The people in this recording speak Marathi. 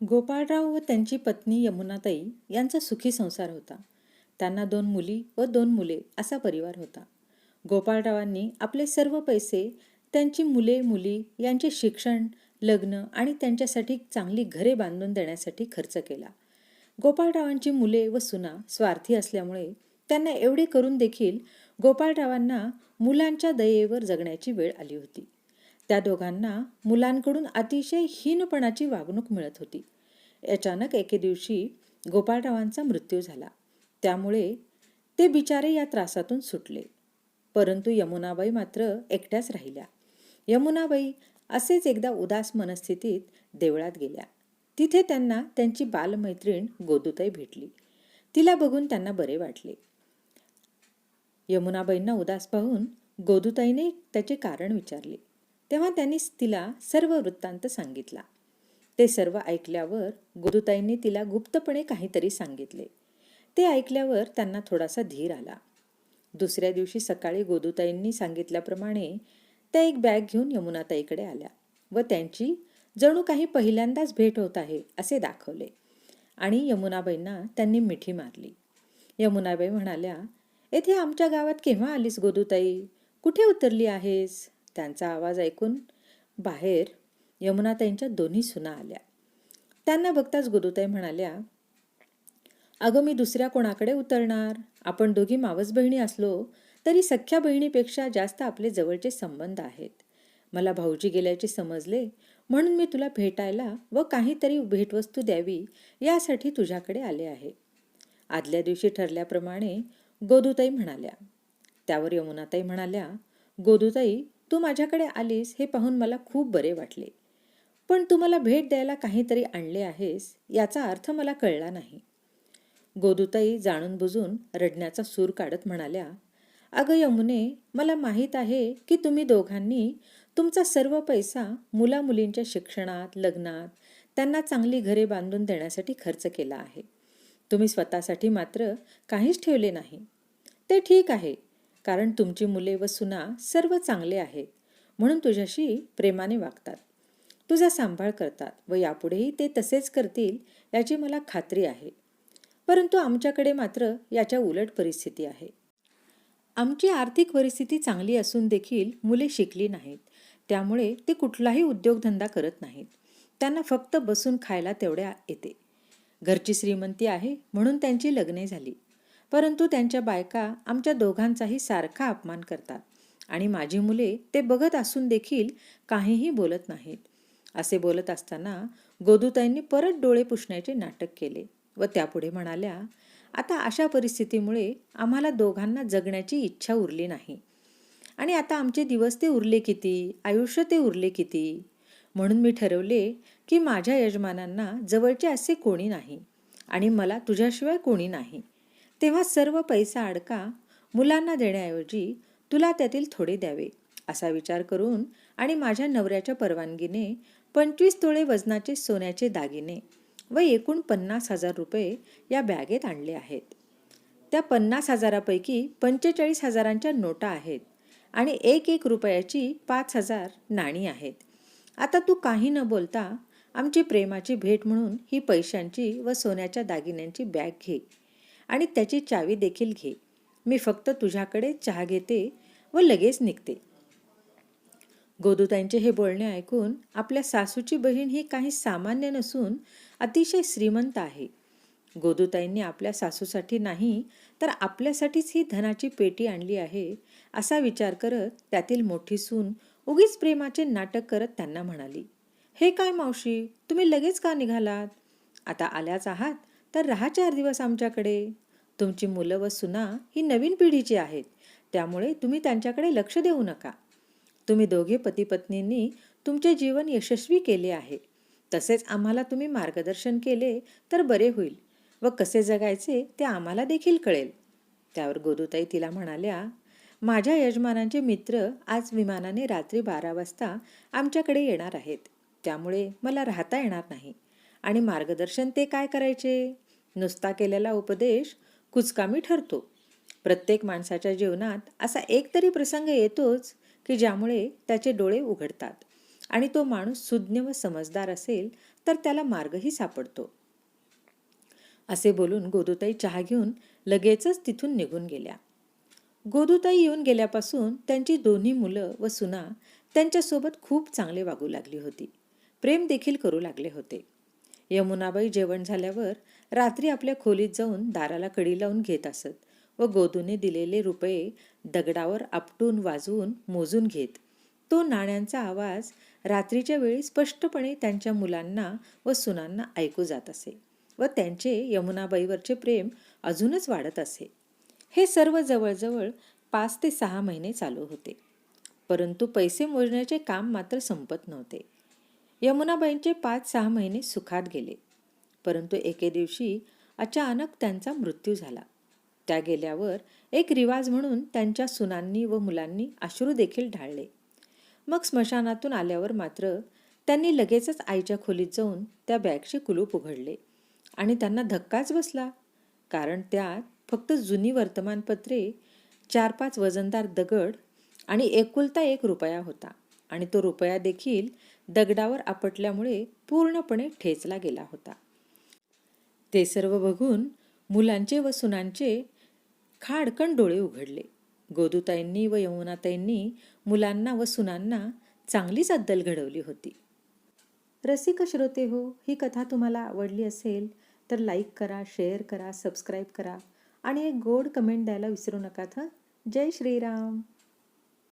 गोपाळराव व त्यांची पत्नी यमुनाताई यांचा सुखी संसार होता. त्यांना दोन मुली व दोन मुले असा परिवार होता. गोपाळरावांनी आपले सर्व पैसे त्यांची मुले मुली यांचे शिक्षण लग्न आणि त्यांच्यासाठी चांगली घरे बांधून देण्यासाठी खर्च केला. गोपाळरावांची मुले व सुना स्वार्थी असल्यामुळे त्यांना एवढे करून देखील गोपाळरावांना मुलांच्या दयेवर जगण्याची वेळ आली होती. त्या दोघांना मुलांकडून अतिशय हीनपणाची वागणूक मिळत होती. अचानक एके दिवशी गोपाळरावांचा मृत्यू झाला. त्यामुळे ते बिचारे या त्रासातून सुटले. परंतु यमुनाबाई मात्र एकट्याच राहिल्या. यमुनाबाई असेच एकदा उदास मनस्थितीत देवळात गेल्या. तिथे त्यांना त्यांची बालमैत्रीण गोदूताई भेटली. तिला बघून त्यांना बरे वाटले. यमुनाबाईंना उदास पाहून गोदूताईने त्याचे कारण विचारले. तेव्हा त्यांनी तिला सर्व वृत्तांत सांगितला. ते सर्व ऐकल्यावर गोदूताईंनी तिला गुप्तपणे काहीतरी सांगितले. ते ऐकल्यावर त्यांना थोडासा धीर आला. दुसऱ्या दिवशी सकाळी गोदूताईंनी सांगितल्याप्रमाणे त्या एक बॅग घेऊन यमुनाताईकडे आल्या व त्यांची जणू काही पहिल्यांदाच भेट होत आहे असे दाखवले. आणि यमुनाबाईंना त्यांनी मिठी मारली. यमुनाबाई म्हणाल्या येथे आमच्या गावात केव्हा आलीस गोदूताई? कुठे उतरली आहेस? त्यांचा आवाज ऐकून बाहेर यमुनाताईंच्या दोन्ही सुना आल्या. त्यांना बघताच गोदूताई म्हणाल्या अगं मी दुसऱ्या कोणाकडे उतरणार? आपण दोघी मावस बहिणी असलो तरी सख्या बहिणीपेक्षा जास्त आपले जवळचे संबंध आहेत. मला भाऊजी गेल्याचे समजले म्हणून मी तुला भेटायला व काहीतरी भेटवस्तू द्यावी यासाठी तुझ्याकडे आले आहे. आदल्या दिवशी ठरल्याप्रमाणे गोदूताई म्हणाल्या. त्यावर यमुनाताई म्हणाल्या गोदूताई तू माझ्याकडे आलीस हे पाहून मला खूप बरे वाटले. पण तू मला भेट द्यायला काहीतरी आणले आहेस याचा अर्थ मला कळला नाही. गोदूताई जाणून बुजून रडण्याचा सूर काढत म्हणाल्या अगं यमुने मला माहीत आहे की तुम्ही दोघांनी तुमचा सर्व पैसा मुलामुलींच्या शिक्षणात लग्नात त्यांना चांगली घरे बांधून देण्यासाठी खर्च केला आहे. तुम्ही स्वतःसाठी मात्र काहीच ठेवले नाही. ते ठीक आहे कारण तुमची मुले व सुना सर्व चांगले आहेत म्हणून तुझ्याशी प्रेमाने वागतात. तुझा सांभाळ करतात व यापुढेही ते तसेच करतील याची मला खात्री आहे. परंतु आमच्याकडे मात्र याच्या उलट परिस्थिती आहे. आमची आर्थिक परिस्थिती चांगली असून देखील मुले शिकली नाहीत. त्यामुळे ते कुठलाही उद्योगधंदा करत नाहीत. त्यांना फक्त बसून खायला तेवढ्या येते. घरची श्रीमंती आहे म्हणून त्यांची लग्ने झाली. परंतु त्यांच्या बायका आमच्या दोघांचाही सारखा अपमान करतात. आणि माझी मुले ते बघत असून देखील काहीही बोलत नाहीत. असे बोलत असताना गोदूताईंनी परत डोळे पुसण्याचे नाटक केले व त्यापुढे म्हणाल्या आता अशा परिस्थितीमुळे आम्हाला दोघांना जगण्याची इच्छा उरली नाही. आणि आता आमचे दिवस ते उरले किती? आयुष्य ते उरले किती म्हणून मी ठरवले की माझ्या यजमानांना जवळचे असे कोणी नाही आणि मला तुझ्याशिवाय कोणी नाही. तेव्हा सर्व पैसा अडका मुलांना देण्याऐवजी तुला त्यातील थोडे द्यावे असा विचार करून आणि माझ्या नवऱ्याच्या परवानगीने पंचवीस तोळे वजनाचे सोन्याचे दागिने व एकूण पन्नास हजार रुपये या बॅगेत आणले आहेत. त्या पन्नास हजारापैकी पंचेचाळीस हजारांच्या नोटा आहेत आणि एक एक रुपयाची पाच हजार नाणी आहेत. आता तू काही न बोलता आमची प्रेमाची भेट म्हणून ही पैशांची व सोन्याच्या दागिन्यांची बॅग घे. आणि त्याची चावी देखील घे. मी फक्त तुझ्याकडे चहा घेते व लगेच निघते. गोदूताईंचे हे बोलणे ऐकून आपल्या सासूची बहीण ही काही सामान्य नसून अतिशय श्रीमंत आहे. गोदूताईंनी आपल्या सासूसाठी नाही तर आपल्यासाठीच ही धनाची पेटी आणली आहे असा विचार करत त्यातील मोठी सून उगीच प्रेमाचे नाटक करत त्यांना म्हणाली हे काय मावशी तुम्ही लगेच का निघालात? आता आल्याच आहात तर राहा चार दिवस आमच्याकडे. तुमची मुलं व सुना ही नवीन पिढीची आहेत. त्यामुळे तुम्ही त्यांच्याकडे लक्ष देऊ नका. तुम्ही दोघे पती पत्नींनी तुमचे जीवन यशस्वी केले आहे. तसेच आम्हाला तुम्ही मार्गदर्शन केले तर बरे होईल व कसे जगायचे ते आम्हाला देखील कळेल. त्यावर गोदूताई तिला म्हणाल्या माझ्या यजमानांचे मित्र आज विमानाने रात्री बारा वाजता आमच्याकडे येणार आहेत. त्यामुळे मला राहता येणार नाही. आणि मार्गदर्शन ते काय करायचे? नुसता केलेला उपदेश कुचकामी ठरतो. प्रत्येक माणसाच्या जीवनात असा एक तरी प्रसंग येतोच की ज्यामुळे त्याचे डोळे उघडतात आणि तो माणूस सुज्ञ व समजदार असेल तर त्याला मार्गही सापडतो. असे बोलून गोदूताई चहा घेऊन लगेचच तिथून निघून गेल्या. गोदूताई येऊन गेल्यापासून त्यांची दोन्ही मुलं व सुना त्यांच्यासोबत खूप चांगले वागू लागली होती. प्रेम देखील करू लागले होते. यमुनाबाई जेवण झाल्यावर रात्री आपल्या खोलीत जाऊन दाराला कडी लावून घेत असत व गोदूने दिलेले रुपये दगडावर आपटून वाजवून मोजून घेत. तो नाण्यांचा आवाज रात्रीच्या वेळी स्पष्टपणे त्यांच्या मुलांना व सुनांना ऐकू जात असे व त्यांचे यमुनाबाईवरचे प्रेम अजूनच वाढत असे. हे सर्व जवळजवळ पाच ते सहा महिने चालू होते. परंतु पैसे मोजण्याचे काम मात्र संपत नव्हते. यमुनाबाईंचे पाच सहा महिने सुखात गेले. परंतु एके दिवशी अचानक त्यांचा मृत्यू झाला. त्या गेल्यावर एक रिवाज म्हणून त्यांच्या सुनांनी व मुलांनी अश्रू देखील ढाळले. मग स्मशानातून आल्यावर मात्र त्यांनी लगेचच आईच्या खोलीत जाऊन त्या बॅगचे कुलूप उघडले आणि त्यांना धक्काच बसला. कारण त्यात फक्त जुनी वर्तमानपत्रे चार पाच वजनदार दगड आणि एकुलता एक रुपया होता आणि तो रुपया देखील दगडावर आपटल्यामुळे पूर्णपणे ठेचला गेला होता. ते सर्व बघून मुलांचे व सुनांचे खाडकन डोळे उघडले. गोदूताईंनी व यमुनाताईंनी मुलांना व सुनांना चांगलीच अद्दल घडवली होती. रसिक श्रोते हो ही कथा तुम्हाला आवडली असेल तर लाईक करा शेअर करा सबस्क्राईब करा आणि एक गोड कमेंट द्यायला विसरू नका हं जय श्रीराम.